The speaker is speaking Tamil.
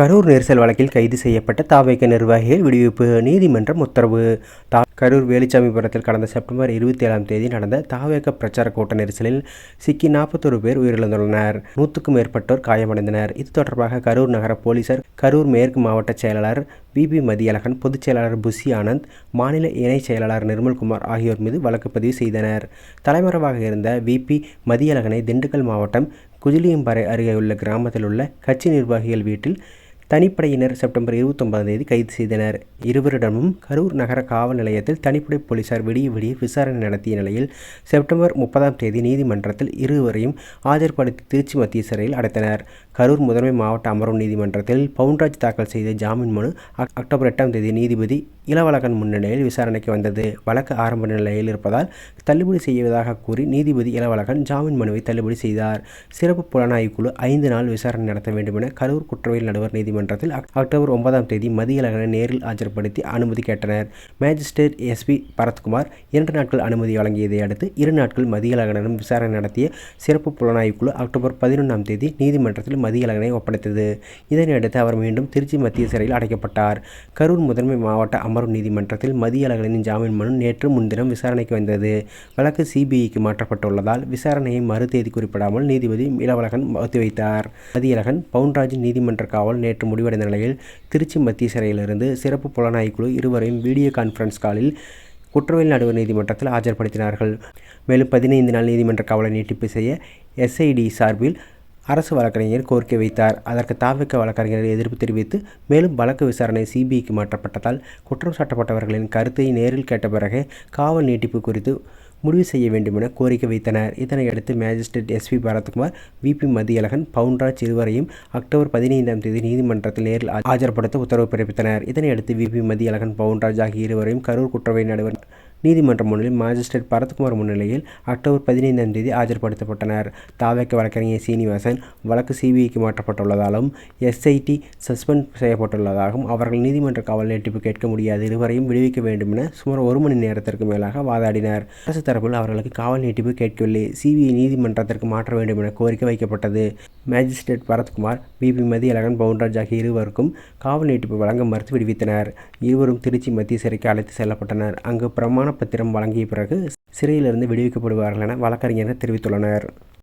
கரூர் நெரிசல் வழக்கில் கைது செய்யப்பட்ட தாவேக நிர்வாகிகள் விடுவிப்பு நீதிமன்றம் உத்தரவு. தா கரூர் வேலுச்சாமிபுரத்தில் கடந்த செப்டம்பர் இருபத்தி ஏழாம் தேதி நடந்த தாவேக பிரச்சார கூட்ட நெரிசலில் சிக்கி நாற்பத்தொரு பேர் உயிரிழந்துள்ளனர். நூற்றுக்கும் மேற்பட்டோர் காயமடைந்தனர். இது தொடர்பாக கரூர் நகர போலீசார் கரூர் மேற்கு மாவட்ட செயலாளர் விபி மதியழகன் பொதுச் செயலாளர் புஷி ஆனந்த் மாநில இணைச் செயலாளர் நிர்மல்குமார் ஆகியோர் மீது வழக்கு பதிவு செய்தனர். தலைமறைவாக இருந்த விபி மதியழகனை திண்டுக்கல் மாவட்டம் குஜிலியம்பாறை அருகே உள்ள கிராமத்தில் உள்ள கட்சி நிர்வாகிகள் வீட்டில் தனிப்படையினர் செப்டம்பர் இருபத்தொன்பதாம் தேதி கைது செய்தனர். இருவரிடமும் கரூர் நகர காவல் நிலையத்தில் தனிப்படை போலீசார் விடிய விடிய விசாரணை நடத்திய நிலையில் செப்டம்பர் முப்பதாம் தேதி நீதிமன்றத்தில் இருவரையும் ஆஜர்படுத்தி திருச்சி மத்திய சிறையில் அடைத்தனர். கரூர் முதன்மை மாவட்ட அமர்வு நீதிமன்றத்தில் பவுன்ராஜ் தாக்கல் செய்த ஜாமீன் மனு அக்டோபர் எட்டாம் தேதி நீதிபதி இளவழகன் முன்னிலையில் விசாரணைக்கு வந்தது. வழக்கு ஆரம்ப நிலையில் இருப்பதால் தள்ளுபடி செய்வதாக கூறி நீதிபதி இளவழகன் ஜாமீன் மனுவை தள்ளுபடி செய்தார். சிறப்பு புலனாய்வு குழு ஐந்து நாள் விசாரணை நடத்த வேண்டும் என கரூர் குற்றவியல் நடுவர் நீதிமன்றத்தில் அக்டோபர் ஒன்பதாம் தேதி மதியலகனை நேரில் ஆஜர்படுத்தி அனுமதி கேட்டனர். மேஜிஸ்ட்ரேட் எஸ்பி பரத்குமார் இரண்டு நாட்கள் அனுமதி வழங்கியதை அடுத்து இரு நாட்கள் மதியலகனிடம் விசாரணை நடத்திய சிறப்பு புலனாய்வு குழு அக்டோபர் பதினொன்றாம் தேதி நீதிமன்றத்தில் மதியலகனை ஒப்படைத்தது. இதனையடுத்து அவர் மீண்டும் திருச்சி மத்திய சிறையில் அடைக்கப்பட்டார். கரூர் முதன்மை மாவட்ட அமர்வு நீதிமன்றத்தில் மதியலகனின் ஜாமீன் மனு நேற்று முன்தினம் விசாரணைக்கு வந்தது. வழக்கு சிபிஐக்கு மாற்றப்பட்டுள்ளதால் விசாரணையை மறு தேதி குறிப்பிடாமல் நீதிபதி இளவழகன் ஒத்திவைத்தார். மதியழகன் பவுன்ராஜ் நீதிமன்ற காவல் நேற்று முடிவடைந்த நிலையில் திருச்சி மத்திய சிறையிலிருந்து சிறப்பு புலனாய்வு குழு இருவரையும் வீடியோ கான்ஃபரன்ஸ் காலில் குற்றவியல் நடுவர் நீதிமன்றத்தில் ஆஜர்படுத்தினார்கள். மேலும் பதினைந்து நாள் நீதிமன்ற காவலை நீட்டிப்பு செய்ய எஸ்ஐடி சார்பில் அரசு வழக்கறிஞர் கோரிக்கை வைத்தார். அதற்கு தாவிக்க வழக்கறிஞர் எதிர்ப்பு தெரிவித்து மேலும் வழக்கு விசாரணை சிபிஐக்கு மாற்றப்பட்டதால் குற்றம் சாட்டப்பட்டவர்களின் கருத்தை நேரில் கேட்ட பிறகு காவல் நீட்டிப்பு குறித்து முடிவு செய்ய வேண்டும் என கோரிக்கை வைத்தனர். இதனையடுத்து magistrate SP Bharatkumar VP Mathiyazhagan Pounraj இருவரையும் அக்டோபர் பதினைந்தாம் தேதி நீதிமன்றத்தில் நேரில் ஆஜர்படுத்த உத்தரவு பிறப்பித்தனர். இதனையடுத்து விபி மதியழகன் பவுன்ராஜ் ஆகிய இருவரையும் கரூர் குற்றவியல் நடுவர் நீதிமன்றம் முன்னில் மாஜிஸ்ட்ரேட் பரத்குமார் முன்னிலையில் அக்டோபர் பதினைந்தாம் தேதி ஆஜர்படுத்தப்பட்டனர். தாவேக்க வழக்கறிஞர் சீனிவாசன் வழக்கு சிபிஐக்கு மாற்றப்பட்டுள்ளதாலும் எஸ்ஐடி சஸ்பெண்ட் செய்யப்பட்டுள்ளதாகவும் அவர்கள் நீதிமன்ற காவல் நீட்டிப்பு கேட்க முடியாது இருவரையும் விடுவிக்க வேண்டும் என சுமார் ஒரு மணி நேரத்திற்கு மேலாக வாதாடினர். அரசு தரப்பில் அவர்களுக்கு காவல் நீட்டிப்பு கேட்கவில்லை. சிபிஐ நீதிமன்றத்திற்கு மாற்ற வேண்டும் என கோரிக்கை வைக்கப்பட்டது. மேஜிஸ்ட்ரேட் பரத்குமார் பிபி மதியழகன் பவுன்ராஜ் ஆகிய இருவருக்கும் காவல் நீட்டிப்பு வழங்க மறுத்து விடுவித்தனர். இருவரும் திருச்சி மத்திய சிறைக்கு அழைத்து செல்லப்பட்டனர். அங்கு பிரமாண பிரமாண பத்திரம் வழங்கிய பிறகு சிறையிலிருந்து விடுவிக்கப்படுவார்கள் என வழக்கறிஞர்கள் தெரிவித்துள்ளனர்.